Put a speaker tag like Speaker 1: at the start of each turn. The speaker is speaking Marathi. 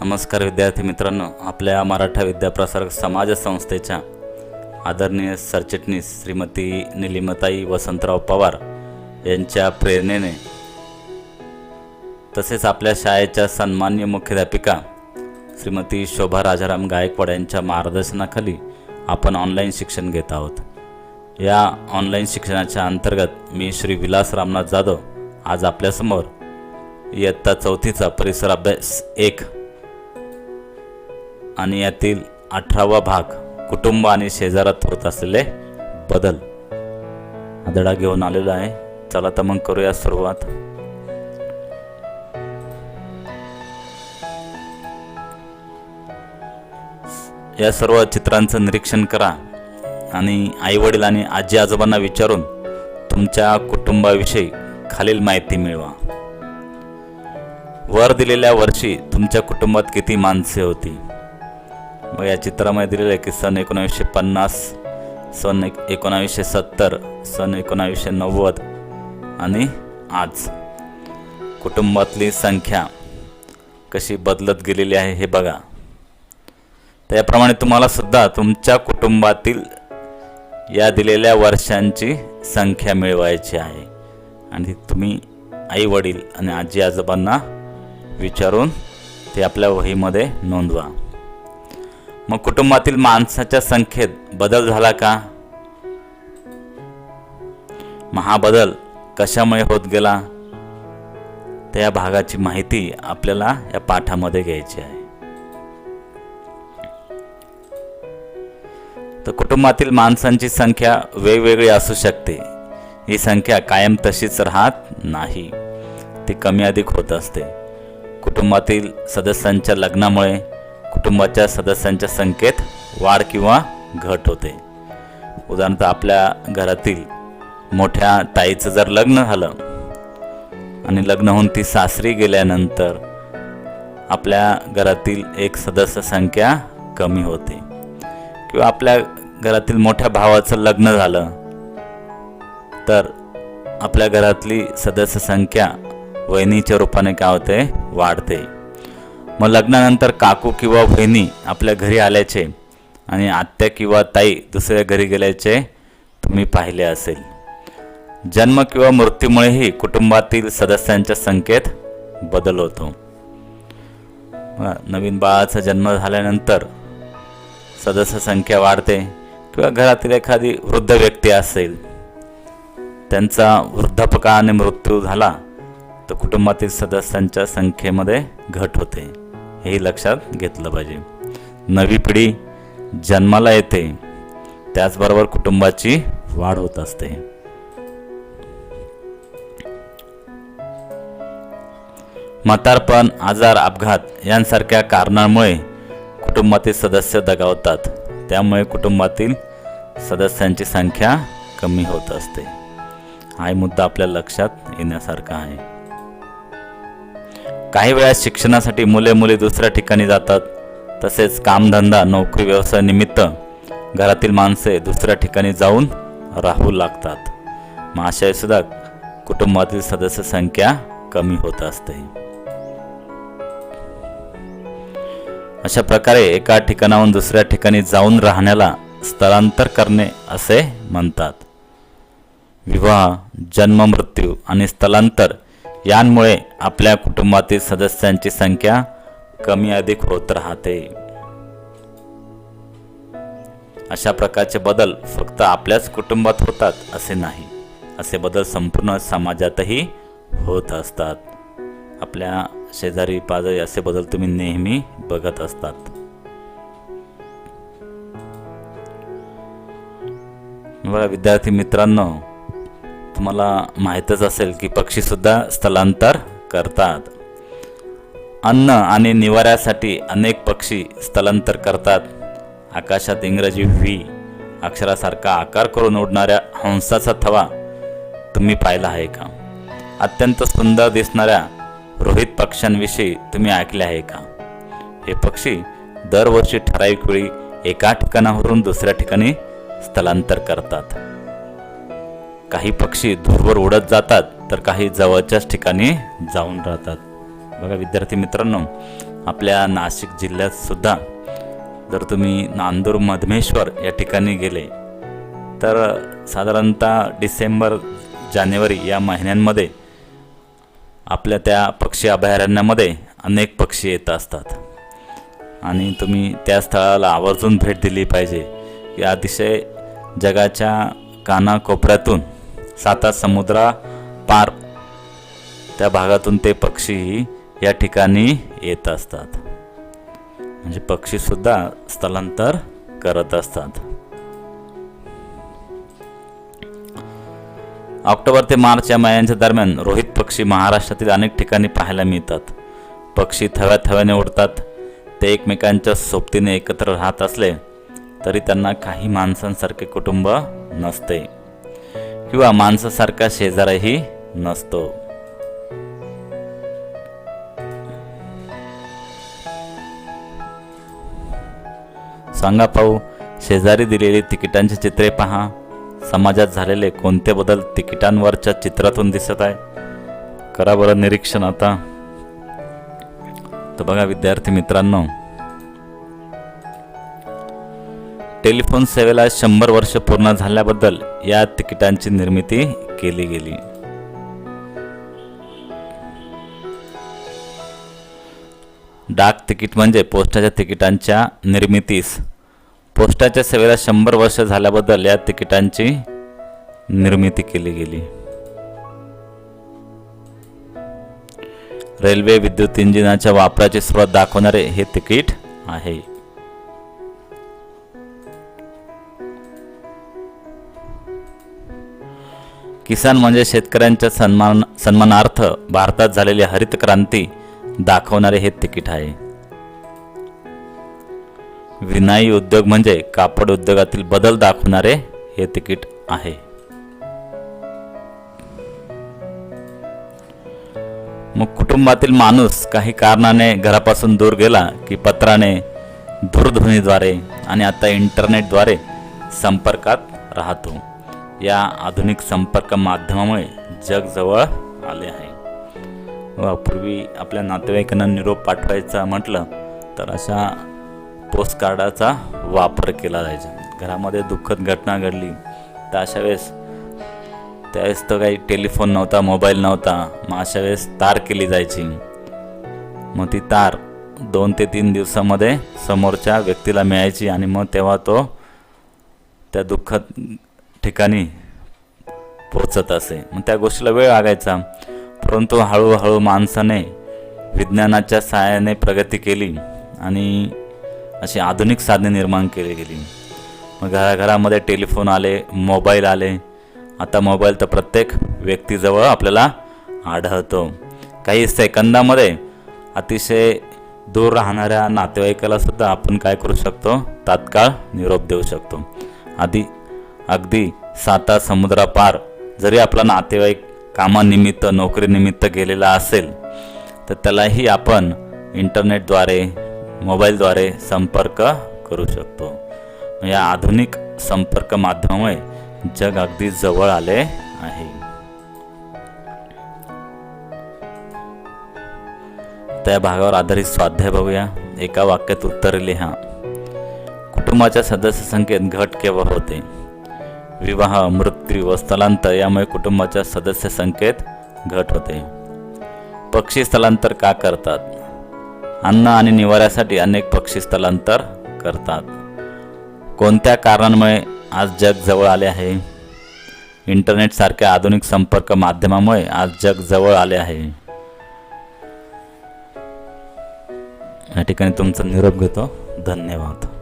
Speaker 1: नमस्कार विद्यार्थी मित्रांनो आपल्या मराठा विद्याप्रसारक समाज संस्थेच्या आदरणीय सरचिटणीस श्रीमती निलिमताई वसंतराव पवार यांच्या प्रेरणेने तसेच आपल्या शाळेच्या सन्मान्य मुख्याध्यापिका श्रीमती शोभा राजाराम गायकवाड यांच्या मार्गदर्शनाखाली आपण ऑनलाईन शिक्षण घेत आहोत. या ऑनलाईन शिक्षणाच्या अंतर्गत मी श्री विलास रामनाथ जाधव आज आपल्यासमोर इयत्ता चौथीचा परिसर अभ्यास एक आणि यातील अठरावा भाग कुटुंब आणि शेजारात होत असलेले बदल. आदडा घेऊन आलेलो आहे. चला तर मग करूया सुरुवात. या सर्व चित्रांचं निरीक्षण करा आणि आईवडील आणि आजी आजोबांना विचारून तुमच्या कुटुंबाविषयी खालील माहिती मिळवा. वर दिलेल्या वर्षी तुमच्या कुटुंबात किती माणसे होती? मग या चित्रामध्ये दिलेलं आहे की सन एकोणावीसशे पन्नास सन एक एकोणावीसशे सत्तर सन एकोणावीसशे नव्वद आणि आज. कुटुंबातली संख्या कशी बदलत गेलेली आहे हे बघा. त्याप्रमाणे तुम्हाला सुद्धा तुमच्या कुटुंबातील या दिलेल्या वर्षांची संख्या मिळवायची आहे. आणि तुम्ही आई वडील आणि आजी आजोबांना विचारून ते आपल्या वहीमध्ये नोंदवा. मग कुटुंबातील माणसाच्या संख्येत बदल झाला का? मग कशामुळे होत गेला? त्या भागाची माहिती आपल्याला या पाठामध्ये घ्यायची आहे. तर कुटुंबातील माणसांची संख्या वेगवेगळी असू शकते. ही संख्या कायम तशीच राहत नाही. ती कमी अधिक होत असते. कुटुंबातील सदस्यांच्या लग्नामुळे कुटुंबाच्या सदस्यांच्या संख्येत वाढ किंवा घट होते. उदाहरणार्थ आपल्या घरातील मोठ्या ताईचं जर लग्न झालं आणि लग्न होऊन ती सासरी गेल्यानंतर आपल्या घरातील एक सदस्य संख्या कमी होते. किंवा आपल्या घरातील मोठ्या भावाचं लग्न झालं तर आपल्या घरातली सदस्य संख्या वहिनीच्या रूपाने काय होते? वाढते. मग लग्नानंतर काकू किंवा बहिणी आपल्या घरी आल्याचे आणि आत्या किंवा ताई दुसऱ्या घरी गेल्याचे तुम्ही पाहिले असेल. जन्म किंवा मृत्यूमुळेही कुटुंबातील सदस्यांच्या संख्येत बदल होतो. नवीन बाळाचा जन्म झाल्यानंतर सदस्य संख्या वाढते किंवा घरातील एखादी वृद्ध व्यक्ती असेल त्यांचा वृद्धापकाने मृत्यू झाला तर कुटुंबातील सदस्यांच्या संख्येमध्ये घट होते. हे लक्षात घेतलं पाहिजे. नवी पिढी जन्माला येते त्याचबरोबर कुटुंबाची वाढ होत असते. म्हातारपण आजार अपघात यांसारख्या कारणांमुळे कुटुंबातील सदस्य दगावतात. त्यामुळे कुटुंबातील सदस्यांची संख्या कमी होत असते. हा मुद्दा आपल्या लक्षात येण्यासारखा आहे. काही वेळा शिक्षणासाठी मुले मुली दुसऱ्या ठिकाणी जातात. तसेच कामधंदा नोकरी व्यवसाय निमित्त घरातील माणसे दुसऱ्या ठिकाणी जाऊन राहू लागतात. मग अशा कुटुंबातील सदस्य संख्या कमी होत असते. अशा प्रकारे एका ठिकाणाहून दुसऱ्या ठिकाणी जाऊन राहण्याला स्थलांतर करणे असे म्हणतात. विवाह जन्म मृत्यू आणि स्थलांतर यांमुळे आपल्या कुटुंबातील सदस्यांची संख्या कमी अधिक होत राहते. अशा प्रकारचे बदल फक्त आपल्याच कुटुंबात होतात असे नाही. असे बदल संपूर्ण समाजातही होत असतात. आपल्या शेजारी पाजारी असे बदल तुम्ही नेहमी बघत असतात. बघा विद्यार्थी मित्रांनो तुम्हाला माहीतच असेल की पक्षीसुद्धा स्थलांतर करतात. अन्न आणि निवाऱ्यासाठी अनेक पक्षी स्थलांतर करतात. आकाशात इंग्रजी व्ही अक्षरासारखा आकार करून उडणाऱ्या हंसाचा थवा तुम्ही पाहिला आहे का? अत्यंत सुंदर दिसणाऱ्या रोहित पक्ष्यांविषयी तुम्ही ऐकले आहे का? हे पक्षी दरवर्षी ठराविक वेळी एका ठिकाणावरून दुसऱ्या ठिकाणी स्थलांतर करतात. काही पक्षी दूरवर उडत जातात तर काही जवळच्याच ठिकाणी जाऊन राहतात. बघा विद्यार्थी मित्रांनो आपल्या नाशिक जिल्ह्यात सुद्धा जर तुम्ही नांदूर मधमेश्वर या ठिकाणी गेले तर साधारणतः डिसेंबर जानेवारी या महिन्यांमध्ये आपल्या त्या पक्षी अभयारण्यामध्ये अनेक पक्षी येत असतात. आणि तुम्ही त्या स्थळाला आवर्जून भेट दिली पाहिजे. की अतिशय जगाच्या कानाकोपऱ्यातून साता समुद्रा पार. त्या भागातून ते पक्षी या ठिकाणी येत असतात. म्हणजे पक्षीसुद्धा स्थलांतर करत असतात. ऑक्टोबर ते मार्च या महिन्यांच्या दरम्यान रोहित पक्षी महाराष्ट्रातील अनेक ठिकाणी पाहायला मिळतात. पक्षी थव्या थव्याने उडतात. ते एकमेकांच्या सोबतीने एकत्र राहत असले तरी त्यांना काही माणसांसारखे कुटुंब नसते. किंवा माणसासारखा शेजारही नसतो. सांगा पाहू शेजारी दिलेली तिकिटांची चित्रे पहा. समाजात झालेले कोणते बदल तिकिटांवरच्या चित्रातून दिसत आहे करा बरं निरीक्षण आता. तर बघा विद्यार्थी मित्रांनो टेलिफोन सेवेला शंभर वर्ष पूर्ण झाल्याबद्दल या तिकिटांची निर्मिती केली गेली. डाक तिकीट म्हणजे पोस्टाच्या तिकिटांच्या निर्मितीस. पोस्टाच्या सेवेला शंभर वर्ष झाल्याबद्दल या तिकिटांची निर्मिती केली गेली. रेल्वे विद्युत इंजिनाच्या वापराची सुरुवात दाखवणारे हे तिकीट आहे. किसान म्हणजे शेतकऱ्यांच्या सन्मान सन्मानार्थ भारतात झालेली हरित क्रांती दाखवणारे हे तिकीट आहे. विनाई उद्योग म्हणजे कापड उद्योगातील बदल दाखवणारे हे तिकीट आहे. मग कुटुंबातील माणूस काही कारणाने घरापासून दूर गेला की पत्राने दूरध्वनीद्वारे आणि आता इंटरनेटद्वारे संपर्कात राहतो. या आधुनिक संपर्क माध्यमामुळे जग जवळ आले आहे. व पूर्वी आपल्या नातेवाईकांना निरोप पाठवायचा म्हटलं तर अशा पोस्टकार्डाचा वापर केला जायचा. घरामध्ये दुःखद घटना घडली तर अशा वेळेस त्यावेळेस तर काही टेलिफोन नव्हता मोबाईल नव्हता मग अशा वेळेस तार केली जायची. मग ती तार दोन ते तीन दिवसामध्ये समोरच्या व्यक्तीला मिळायची आणि मग तेव्हा तो त्या दुःखद ठिकाणी पोचत असे. मग त्या गोष्टीला वेळ लागायचा. परंतु हळूहळू माणसाने विज्ञानाच्या सहाय्याने प्रगती केली आणि अशी आधुनिक साधने निर्माण केली गेली. मग घराघरामध्ये टेलिफोन आले मोबाईल आले. आता मोबाईल तर प्रत्येक व्यक्तीजवळ आपल्याला आढळतो. काही सेकंदामध्ये अतिशय दूर राहणाऱ्या नातेवाईकाला सुद्धा आपण काय करू शकतो? तात्काळ निरोप देऊ शकतो. आधी अगदी साता समुद्रापार जरी आपला नातेवाईक कामानिमित्त नोकरीनिमित्त गेलेला असेल तर त्यालाही आपण इंटरनेटद्वारे मोबाईलद्वारे संपर्क करू शकतो. या आधुनिक संपर्क माध्यमामुळे जग अगदी जवळ आले आहे. त्या भागावर आधारित स्वाध्याय बघूया. एका वाक्यात उत्तर लिहा. कुटुंबाच्या सदस्य संख्येत घट केव्हा होते? विवाह मृत्यू व स्थलांतर यामुळे कुटुंबाच्या सदस्य संख्येत घट होते. पक्षी स्थलांतर का करतात? अन्न आणि निवाऱ्यासाठी अनेक पक्षी स्थलांतर करतात. कोणत्या कारणांमुळे आज जग जवळ आले आहे? इंटरनेटसारख्या आधुनिक संपर्क माध्यमामुळे आज जग जवळ आले आहे. या ठिकाणी तुमचा निरोप घेतो. धन्यवाद.